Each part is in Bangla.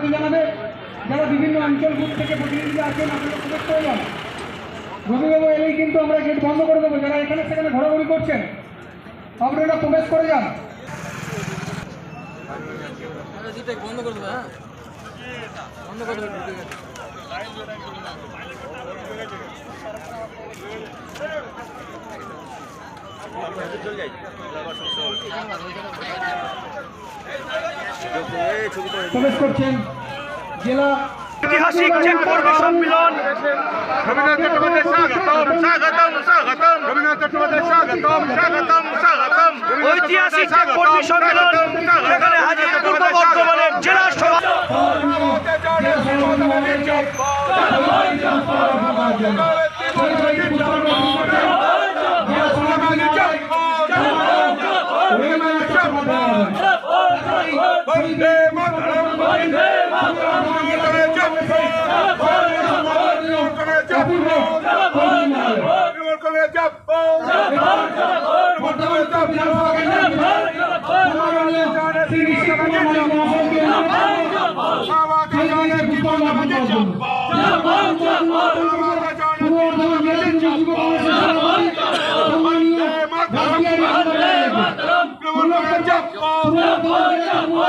স্বাগত জানাবে। যারা বিভিন্ন অঞ্চল গ্রুপ থেকে প্রতিনিধিরা আছেন, আপনারা প্রবেশ করে যান। রবিবাবু এলেই কিন্তু আমরা গেট বন্ধ করে দেবো। যারা এখানে সেখানে ঘোরাঘুরি করছেন, আপনারা প্রবেশ করে যান। বন্ধ করে দেবে হ্যাঁ প্রবেশ করছেন জেলা ঐতিহাসিক যে কর্মী সম্মেলন রবীন্দ্রনাথ চট্টোপাধ্যায় স্বাগতম স্বাগতম স্বাগতম রবীন্দ্রনাথ চট্টোপাধ্যায় স্বাগতম স্বাগতম স্বাগতম ঐতিহাসিক যে কর্মী সম্মেলন সেখানে হাজির পূর্ব বর্ধমানের জেলা সভা বন্দে মাতরম বন্দে মাতরম। করে জপ করে জপ করে জপ বর্তমান জপ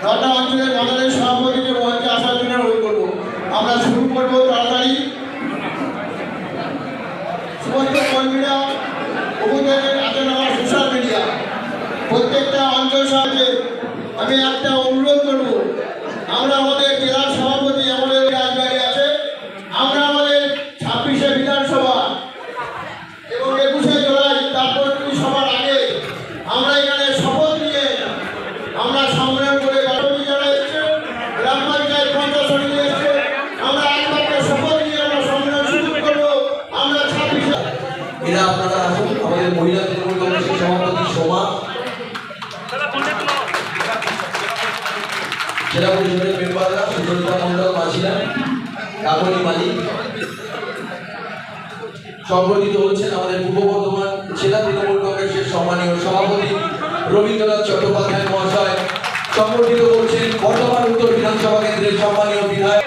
অঞ্চলের বাজারের সভাপতিকে মঞ্চে আসার জন্য অনুরোধ করব। আমরা শুরু করব তাড়াতাড়ি। কর্মীরা উপদের আছেন নেওয়া সোশ্যাল মিডিয়া প্রত্যেকটা অঞ্চল সাহায্যে আমি একটা অনুরোধ করব। আমরা আমাদের জেলার সভাপতি আমাদের রাজবাড়ি আছে আমরা আমাদের ছাব্বিশে বিধানসভা এবং একুশে জুলাই তারপর সবার আগে আমরা এখানে শপথ নিয়ে আমরা সংগ্রাম করে বারোটি যারা এসছে গ্রাম পঞ্চায়েত পঞ্চায়েত সমিতি এসছে আমরা একমাত্র শপথ নিয়ে আমরা সংগ্রাম শুরু করব আমরা ছাব্বিশে এরা আপনারা আসুন, আমাদের মহিলা তৃণমূল কংগ্রেসের সভাপতি সোমা। জেলা পরিষদের মেম্বাররা, সুচরিতা মন্ডল মাঝিরা, কাকলি মালিক। সংগঠিত হচ্ছেন আমাদের পূর্ব বর্ধমান জেলা তৃণমূল কংগ্রেসের সম্মানীয় সভাপতি রবীন্দ্রনাথ চট্টোপাধ্যায় মহাশয়। সংগঠিত করছেন বর্ধমান উত্তর বিধানসভা কেন্দ্রের সম্মানীয় বিধায়ক।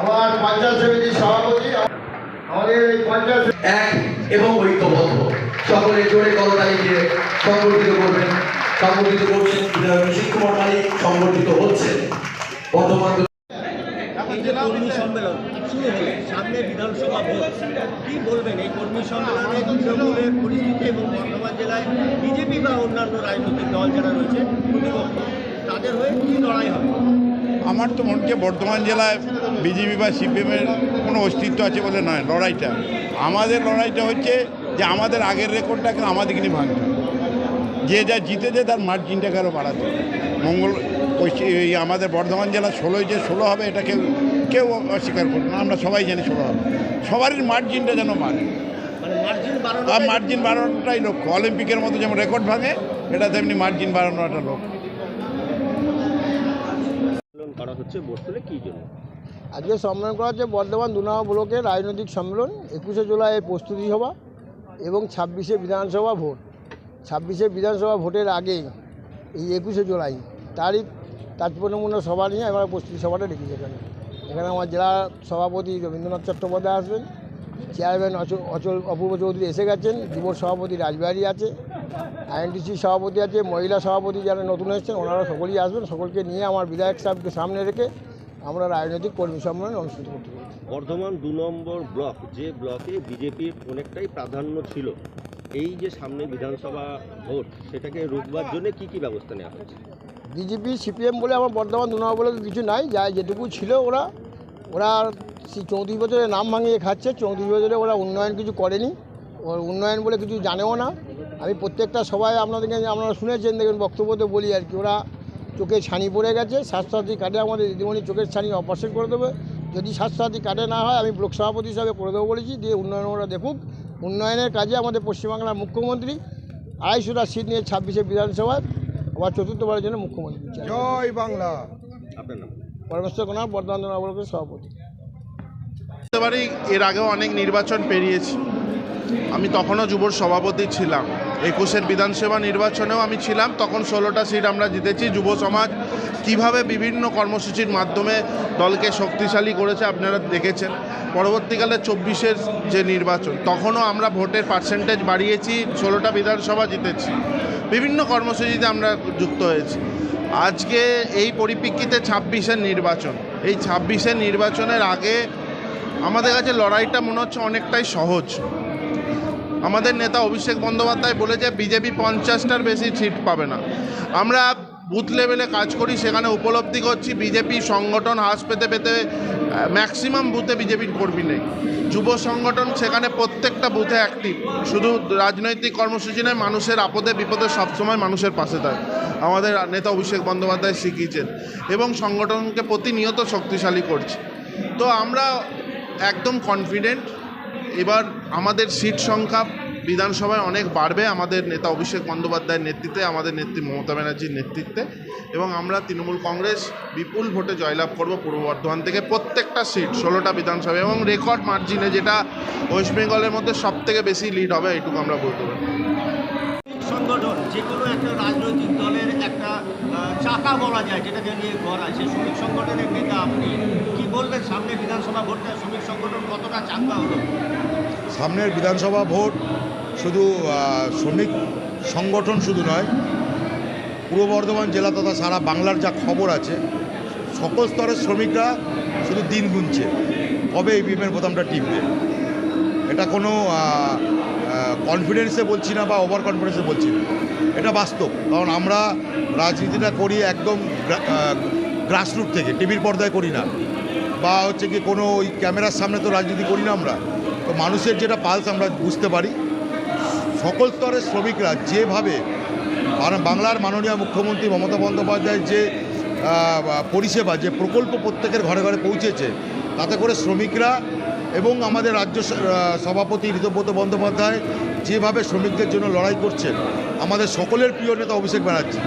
আমার পঞ্চায়েত সমিতির সভাপতি আমাদের এই পঞ্চায়েত এক এবং ঐক্যবদ্ধ। সকলে জোরে করতালি দিয়ে সংগঠিত করবেন। সংগঠিত করছেন বিধায়ক ঋষিক কুমার মালিক সংগঠিত হচ্ছেন বর্তমান কর্মী সম্মেলন শুরু হলো সামনে বিধানসভা ভোট। কি বলবেন এই কর্মী সম্মেলনে? তৃণমূলের পরিস্থিতি এবং বর্ধমান জেলায় বিজেপি বা অন্যান্য রাজনৈতিক দল যারা রয়েছে প্রতিপক্ষ তাদের হয়ে কি লড়াই হবে? আমার তো মনে হচ্ছে বর্ধমান জেলায় বিজেপি বা সিপিএমের কোনো অস্তিত্ব আছে বলে নয় লড়াইটা। আমাদের লড়াইটা হচ্ছে যে আমাদের আগের রেকর্ডটাকে আমাদেরকে নিয়ে ভাঙতে যে যা জিতেছে তার মার্জিনটাকে আরও বাড়াতে মঙ্গল এই আমাদের বর্ধমান জেলা ষোলোই যে ষোলো হবে এটা কেউ কেউ অস্বীকার করবে না। আমরা সবাই জানি ষোলো হবে। সবারই মার্জিনটা যেন বাড়ে। মানে মার্জিন বাড়ানো আর মার্জিন বাড়ানোটাই লক্ষ্য। অলিম্পিকের মতো যেমন রেকর্ড ভাঙে এটা তেমনি মার্জিন বাড়ানোটা লক্ষ্য। করা হচ্ছে বর্তলে কি জন্য? আজকে সম্মেলন করা হচ্ছে বর্ধমান দুনামা ব্লকের রাজনৈতিক সম্মেলন, একুশে জুলাইয়ের প্রস্তুতি সভা এবং ছাব্বিশে বিধানসভা ভোট। ছাব্বিশে বিধানসভা ভোটের আগে এই একুশে জুলাই, তারই তাৎপর্যপূর্ণ সভা নিয়ে আমরা প্রস্তুতি সভাটা রেখেছি এখানে। এখানে আমার জেলা সভাপতি রবীন্দ্রনাথ চট্টোপাধ্যায় আসবেন চেয়ারম্যান অচল অচল অপূর্ব চৌধুরী এসে গেছেন, যুব সভাপতি রাজবিহারী আছে আইএনটিসি সভাপতি আছে মহিলা সভাপতি যারা নতুন এসেছেন ওনারা সকলেই আসবেন সকলকে নিয়ে আমার বিধায়ক সাহেবকে সামনে রেখে আমরা রাজনৈতিক কর্মী সম্মেলন অনুষ্ঠিত করতে পারি বর্ধমান দু নম্বর ব্লক যে ব্লকে বিজেপির অনেকটাই প্রাধান্য ছিল এই যে সামনে বিধানসভা ভোট সেটাকে রুখবার জন্য কি কি ব্যবস্থা নেওয়া হয়েছে? বিজেপি সিপিএম বলে আমার বর্ধমান দু নম্বর বলে কিছু নাই যা যেটুকু ছিল ওরা ওরা চৌত্রিশ বছরের নাম ভাঙিয়ে খাচ্ছে চৌত্রিশ বছরে ওরা উন্নয়ন কিছু করেনি ওর উন্নয়ন বলে কিছু জানেও না। আমি প্রত্যেকটা সবাই আপনাদেরকে আপনারা শুনেছেন দেখবেন বক্তব্যতে বলি আর কি। ওরা চোখে ছানি পড়ে গেছে স্বাস্থ্যসাথী কার্ডে আমাদের দিদিমণি চোখের ছানি অপারেশন করে দেবে। যদি স্বাস্থ্যসাথী কার্ডে না হয় আমি ব্লক সভাপতি হিসাবে করে দেবো বলেছি দিয়ে উন্নয়ন ওরা দেখুক। উন্নয়নের কাজে আমাদের পশ্চিমবাংলার মুখ্যমন্ত্রী আড়াইশোটা সিট নিয়ে ছাব্বিশে বিধানসভায় আবার চতুর্থবারের জন্য মুখ্যমন্ত্রী জয় বাংলা। পরমেশ্বর কোনার বর্ধমান দুনামা ব্লকের সভাপতি এর আগেও অনেক নির্বাচন পেরিয়েছি। আমি তখনও যুবর সভাপতি ছিলাম। একুশের বিধানসভা নির্বাচনেও আমি ছিলাম, তখন ষোলোটা সিট আমরা জিতেছি। যুব সমাজ কীভাবে বিভিন্ন কর্মসূচির মাধ্যমে দলকে শক্তিশালী করেছে আপনারা দেখেছেন। পরবর্তীকালে চব্বিশের যে নির্বাচন, তখনও আমরা ভোটের পার্সেন্টেজ বাড়িয়েছি, ষোলোটা বিধানসভা জিতেছি। বিভিন্ন কর্মসূচিতে আমরা যুক্ত হয়েছি। আজকে এই পরিপ্রেক্ষিতে ছাব্বিশের নির্বাচন, এই ছাব্বিশের নির্বাচনের আগে আমাদের কাছে লড়াইটা মনে হচ্ছে অনেকটাই সহজ। আমাদের নেতা অভিষেক বন্দ্যোপাধ্যায় বলেছে বিজেপি পঞ্চাশটার বেশি সিট পাবে না। আমরা বুথ লেভেলে কাজ করি, সেখানে উপলব্ধি করছি বিজেপি সংগঠন হ্রাস পেতে পেতে ম্যাক্সিমাম বুথে বিজেপির কর্মী নেই। যুব সংগঠন সেখানে প্রত্যেকটা বুথে অ্যাক্টিভ শুধু রাজনৈতিক কর্মসূচি নয়, মানুষের আপদে বিপদে সবসময় মানুষের পাশে থাকে। আমাদের নেতা অভিষেক বন্দ্যোপাধ্যায় শিখিয়েছেন এবং সংগঠনকে প্রতিনিয়ত শক্তিশালী করছে। তো আমরা একদম কনফিডেন্ট এবার আমাদের সিট সংখ্যা বিধানসভায় অনেক বাড়বে আমাদের নেতা অভিষেক বন্দ্যোপাধ্যায়ের নেতৃত্বে, আমাদের নেত্রী মমতা ব্যানার্জির নেতৃত্বে। এবং আমরা তৃণমূল কংগ্রেস বিপুল ভোটে জয়লাভ করব পূর্ব বর্ধমান থেকে প্রত্যেকটা সিট, ষোলোটা বিধানসভা এবং রেকর্ড মার্জিনে যেটা ওয়েস্ট বেঙ্গলের মধ্যে সব থেকে বেশি লিড হবে, এইটুকু আমরা বলতে পারি। সংগঠন, যে কোনো একটা রাজনৈতিক দলের একটা চাকা বলা যায় যেটাকে নিয়ে গড়া সেই শ্রমিক সংগঠনের নেতা আপনি কি বলবেন সামনে বিধানসভা ভোটটা শ্রমিক সংগঠন কতটা চাঙ্গা হলো? সামনের বিধানসভা ভোট শুধু শ্রমিক সংগঠন শুধু নয়, পূর্ব বর্ধমান জেলা তথা সারা বাংলার যা খবর আছে, সকল স্তরের শ্রমিকরা শুধু দিন গুনছে। কবে এই বিমের বোতামটা টিপবে? এটা কোনো কনফিডেন্সে বলছি না বা ওভার কনফিডেন্সে বলছি না। এটা বাস্তব। কারণ আমরা রাজনীতিটা করি একদম গ্রাসরুট থেকে, টিভির পর্দায় করি না। বা হচ্ছে কি কোনো ওই ক্যামেরার সামনে তো রাজনীতি করি না আমরা। তো মানুষের যেটা পালস আমরা বুঝতে পারি। সকল স্তরের শ্রমিকরা যেভাবে বাংলার মাননীয় মুখ্যমন্ত্রী মমতা বন্দ্যোপাধ্যায়ের যে পরিষেবা, যে প্রকল্প প্রত্যেকের ঘরে ঘরে পৌঁছেছে, তাতে করে শ্রমিকরা এবং আমাদের রাজ্য সভাপতি ঋতব্রত বন্দ্যোপাধ্যায় যেভাবে শ্রমিকদের জন্য লড়াই করছেন, আমাদের সকলের প্রিয় নেতা অভিষেক ব্যানার্জি,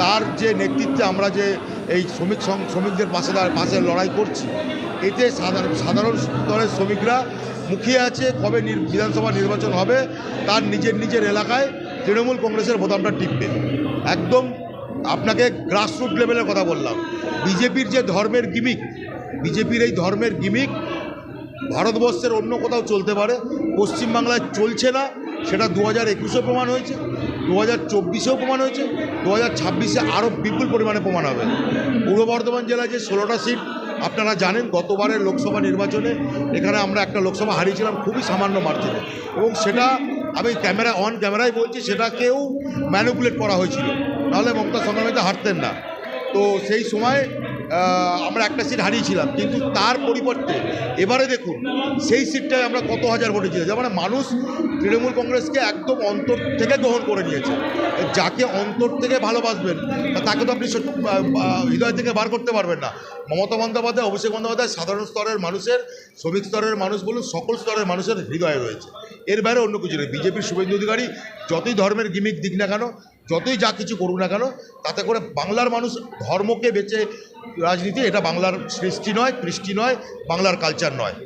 তার যে নেতৃত্বে আমরা যে এই শ্রমিক শ্রমিকদের পাশে পাশে লড়াই করছি, এতে সাধারণ সাধারণ স্তরের শ্রমিকরা মুখিয়ে আছে কবে বিধানসভা নির্বাচন হবে, তার নিজের নিজের এলাকায় তৃণমূল কংগ্রেসের বোতামটা টিপবে। একদম আপনাকে গ্রাসরুট লেভেলের কথা বললাম। বিজেপির যে ধর্মের গিমিক বিজেপির এই ধর্মের গিমিক ভারতবর্ষের অন্য কোথাও চলতে পারে, পশ্চিমবাংলায় চলছে না সেটা দু হাজার একুশে প্রমাণ হয়েছে দু হাজার চব্বিশেও প্রমাণ হয়েছে দু হাজার ছাব্বিশে আরও বিপুল পরিমাণে প্রমাণ হবে। পূর্ব বর্ধমান জেলায় যে ষোলোটা সিট, আপনারা জানেন গতবারের লোকসভা নির্বাচনে এখানে আমরা একটা লোকসভা হারিয়েছিলাম খুবই সামান্য মার্জিনে এবং সেটা আমি ক্যামেরা অন ক্যামেরায় বলছি, সেটাকেও ম্যানিপুলেট করা হয়েছিল। নাহলে মমতা সংগ্রামীতে হারতেন না। তো সেই সময় আমরা একটা সিট হারিয়েছিলাম, কিন্তু তার পরিবর্তে এবারে দেখুন, সেই সিটটায় আমরা কত হাজার ভোটে জিতেছি। মানে মানুষ তৃণমূল কংগ্রেসকে একদম অন্তর থেকে গ্রহণ করে নিয়েছে। যাকে অন্তর থেকে ভালোবাসবেন, তাকে তো আপনি হৃদয় থেকে বার করতে পারবেন না। মমতা বন্দ্যোপাধ্যায়, অভিষেক বন্দ্যোপাধ্যায় সাধারণ স্তরের মানুষের, শ্রমিক স্তরের মানুষ বলুন, সকল স্তরের মানুষের হৃদয়ে রয়েছে। এর বাইরে অন্য কিছু নেই। বিজেপির শুভেন্দু অধিকারী, যতই ধর্মের গিমিক দিক না কেন যতই যা কিছু করুক না কেন, তাতে করে বাংলার মানুষ ধর্মকে বেঁচে রাজনীতি, এটা বাংলার সৃষ্টি নয়, কৃষ্টি নয়, বাংলার কালচার নয়।